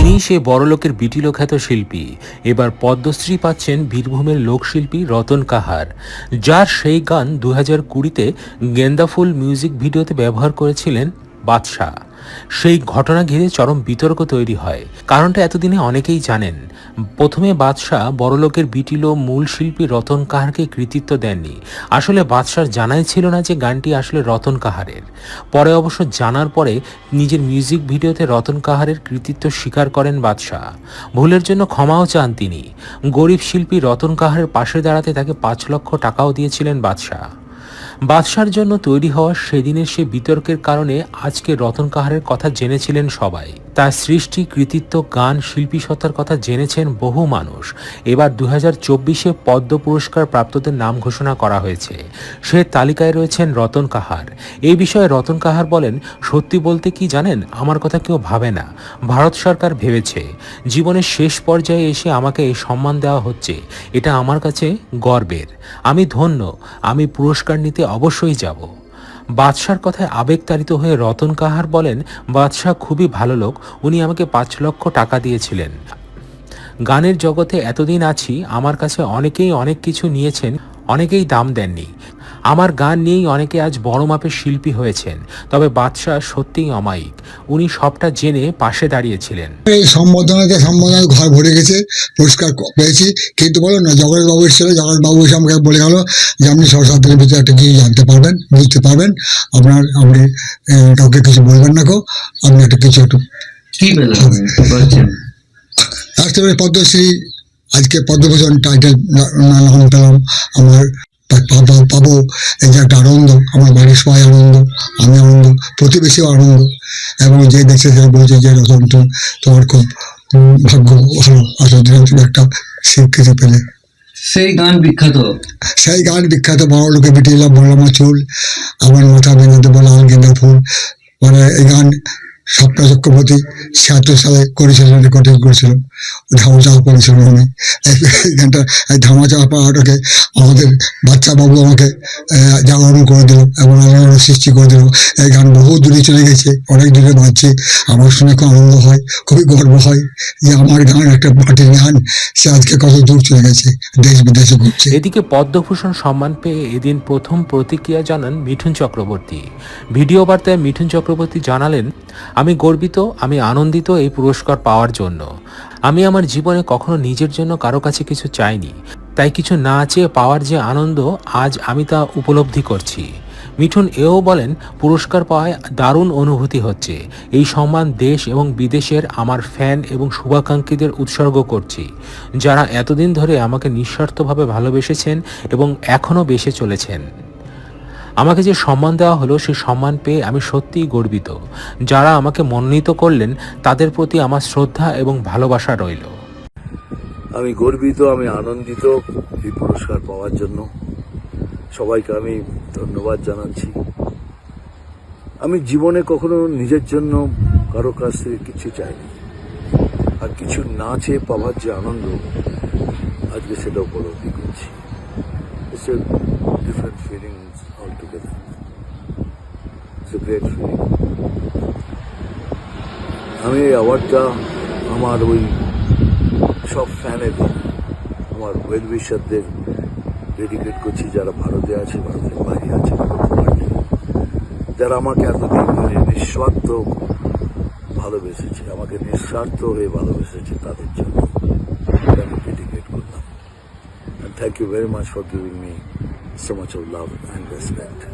ইনি সে বড়লোকের বিটিলখ্যাত শিল্পী। এবার পদ্মশ্রী পাচ্ছেন বীরভূমের লোকশিল্পী রতন কাহার, যার সেই গান দু হাজার কুড়িতে গেন্দাফুল মিউজিক ভিডিওতে ব্যবহার করেছিলেন বাদশাহ। সেই ঘটনা ঘিরে চরম বিতর্ক তৈরি হয়। কারণটা এতদিনে অনেকেই জানেন। প্রথমে বাদশাহ বড়লোকের বিটিলো মূল শিল্পী রতন কাহারকে কৃতিত্ব দেননি। আসলে বাদশার জানাই ছিল না যে গানটি আসলে রতন কাহারের। পরে অবশ্য জানার পরে নিজের মিউজিক ভিডিওতে রতন কাহারের কৃতিত্ব স্বীকার করেন বাদশাহ। ভুলের জন্য ক্ষমাও চান তিনি। গরিব শিল্পী রতন কাহারের পাশে দাঁড়াতে তাকে পাঁচ লক্ষ টাকাও দিয়েছিলেন বাদশাহ। বাদশার জন্য তৈরি হওয়া সেদিনের সে বিতর্কের কারণে আজকে রতন কাহারের কথা জেনেছিলেন সবাই। তার সৃষ্টি কৃতিত্ব গান শিল্পী সত্তার কথা জেনেছেন বহু মানুষ। এবার দু হাজার চব্বিশে পদ্ম পুরস্কার প্রাপ্তদের নাম ঘোষণা করা হয়েছে। সে তালিকায় রয়েছেন রতন কাহার। এই বিষয়ে রতন কাহার বলেন, সত্যি বলতে কি জানেন? আমার কথা কেউ ভাবে না। ভারত সরকার ভেবেছে, জীবনের শেষ পর্যায়ে এসে আমাকে এই সম্মান দেওয়া হচ্ছে। এটা আমার কাছে গর্বের। আমি ধন্য। আমি পুরস্কার নিতে অবশ্যই যাব। বাদশার কথায় আবেগতাড়িত হয়ে রতন কাহার বলেন, বাদশাহ খুবই ভালো লোক, উনি আমাকে পাঁচ লক্ষ টাকা দিয়েছিলেন। গানের জগতে এতদিন আছি, আমার কাছে অনেকেই অনেক কিছু নিয়েছেন, অনেকেই দাম দেননি। আমার গান নিয়েই অনেকে আজ বড় মাপের শিল্পী হয়েছেন তবে বাদশাহ সত্যিই অমায়িক। উনি সবটা জেনে পাশে দাঁড়িয়েছিলেন। এই সম্বোধনাতে সম্বোধনায় ঘর ভরে গেছে পুরস্কার পেয়েছি। কিন্তু বলো না জগন্নাথ বাবু এসেছিল জগন্নাথ বাবু এসে আমাকে বলে গেল যে আপনি দিনের ভিতরে একটা জিনিস জানতে পারবেন বুঝতে পারবেন। আপনার আপনি কাউকে কিছু বলবেন না কো আপনি একটা কিছু একটু কি বলছেন? রাষ্ট্রপতি পদ্মশ্রী আজকে পদ্মভূষণ টাইটেল নাম পেলাম আমার পা- পাবো পাবো এই যে একটা আনন্দ আমার বাড়ির সবাই আনন্দ আমি আনন্দ প্রতিবেশীও আনন্দ। এবং যে দেখছে সে বলছে যে রতন তোমার খুব ভাগ্য ভালো আসলে তুমি একটা স্বীকৃতি পেলে। সেই গান বিখ্যাত। সেই গান বিখ্যাত বড় লোকে বিটিলাম বললাম চুল আমার মাথা বেঁধে বলা গেঁদা ফুল। মানে এই গান স্বপ্ন চক্রবর্তী ছিয়াত্তর সালে করেছিল রেকর্ডিং করেছিল। ধামা চাপা পড়েছিল উনি। এই এই ধামা চাপা পাওয়াটাকে আমাদের বাচ্চা বাবু আমাকে জাগরণ করে দিল এবং আলোড়ন সৃষ্টি করে দিল। এই গান বহু দূরে চলে গেছে, অনেক দূরে বাজছে আমার শুনে খুব আনন্দ হয়, খুবই গর্ব হয় যে আমার গান একটা মাটির গান, সে আজকে কত দূর চলে গেছে, দেশ বিদেশে ঘুরছে। এদিকে পদ্মভূষণ সম্মান পেয়ে এদিন প্রথম প্রতিক্রিয়া জানান মিঠুন চক্রবর্তী। ভিডিও বার্তায় মিঠুন চক্রবর্তী জানালেন আমি গর্বিত, আমি আনন্দিত এই পুরস্কার পাওয়ার জন্য। আমি আমার জীবনে কখনো নিজের জন্য কারও কাছে কিছু চাইনি। তাই কিছু না চেয়ে পাওয়ার যে আনন্দ, আজ আমি তা উপলব্ধি করছি। মিঠুন এও বলেন, পুরস্কার পাওয়ায় দারুণ অনুভূতি হচ্ছে। এই সম্মান দেশ এবং বিদেশের আমার ফ্যান এবং শুভাকাঙ্ক্ষীদের উৎসর্গ করছি। যারা এতদিন ধরে আমাকে নিঃস্বার্থভাবে ভালোবেসেছেন এবং এখনও বেসে চলেছেন। আমাকে যে সম্মান দেওয়া হলো সেই সম্মান পেয়ে আমি সত্যিই গর্বিত। যারা আমাকে মনোনীত করলেন, তাদের প্রতি আমার শ্রদ্ধা এবং ভালোবাসা রইল। আমি গর্বিত, আমি আনন্দিত এই পুরস্কার পাওয়ার জন্য। সবাইকে আমি ধন্যবাদ জানাচ্ছি। আমি জীবনে কখনো নিজের জন্য কারও কাছ থেকে কিছু চাইনি। আর কিছু না চেয়ে পাওয়ার যে আনন্দ, আজকে সেটা উপলব্ধি করছি। Feelings all together it's a great feeling আমি এই অ্যাওয়ার্ডটা আমার ওই সব ফ্যানের আমার ওয়েল উইশারদের ডেডিকেট করছি যারা ভারতে আছে, ভারতের বাইরে আছে, ভারতের যারা আমাকে এতদিন ধরে নিঃস্বার্থ ভালোবেসেছে, আমাকে নিঃস্বার্থ হয়ে ভালোবেসেছে তাদের জন্য আমি ডেডিকেট করলাম। Thank you very much for giving me so much of love and respect.